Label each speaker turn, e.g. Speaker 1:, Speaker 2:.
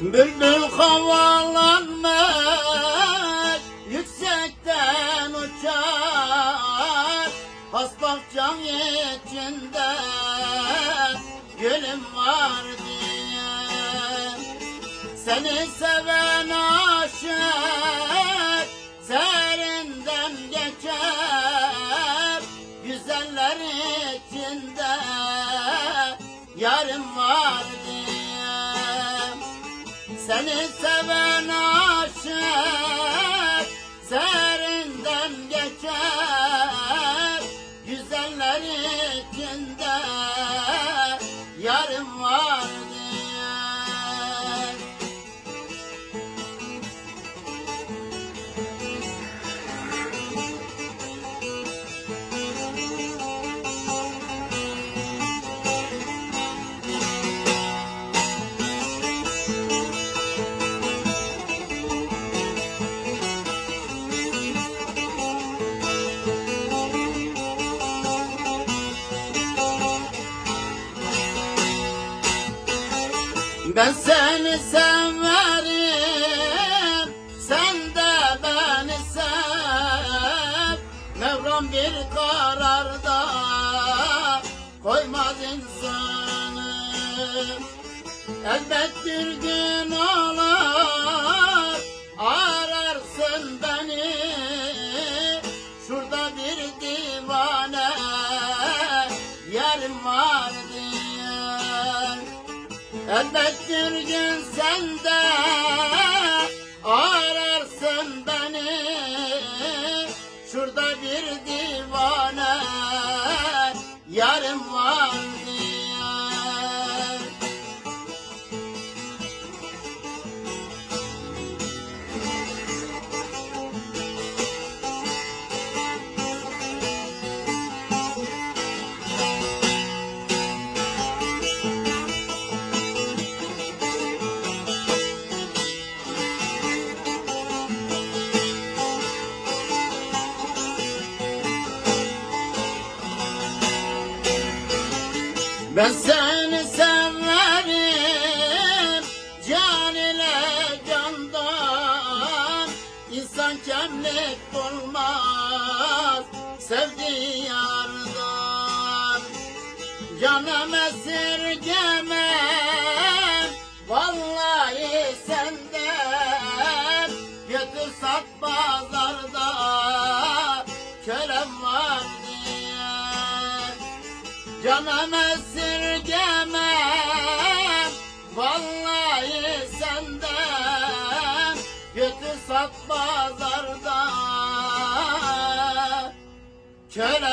Speaker 1: Bülbül havalanmış Yüksekten uçar. Hasbak can içinde Gülüm var diye. Seni seven aşık Serinden geçer. Güzeller içinde Yarım var diye seni seven aşık serinden geçer. Güzeller içinde Ben seni severim, sen de beni sev. Mevlam bir kararda koymaz insanı. Elbet bir gün olur, Elbet bir gün sen de ararsın beni. Şurada bir divane yarım var Ben seni severim can ile candan. İnsan kemlik bulmaz sevdiği yardan. Canım esirgemem Canım esirgemem Vallahi senden Götür sat pazarda Kölem var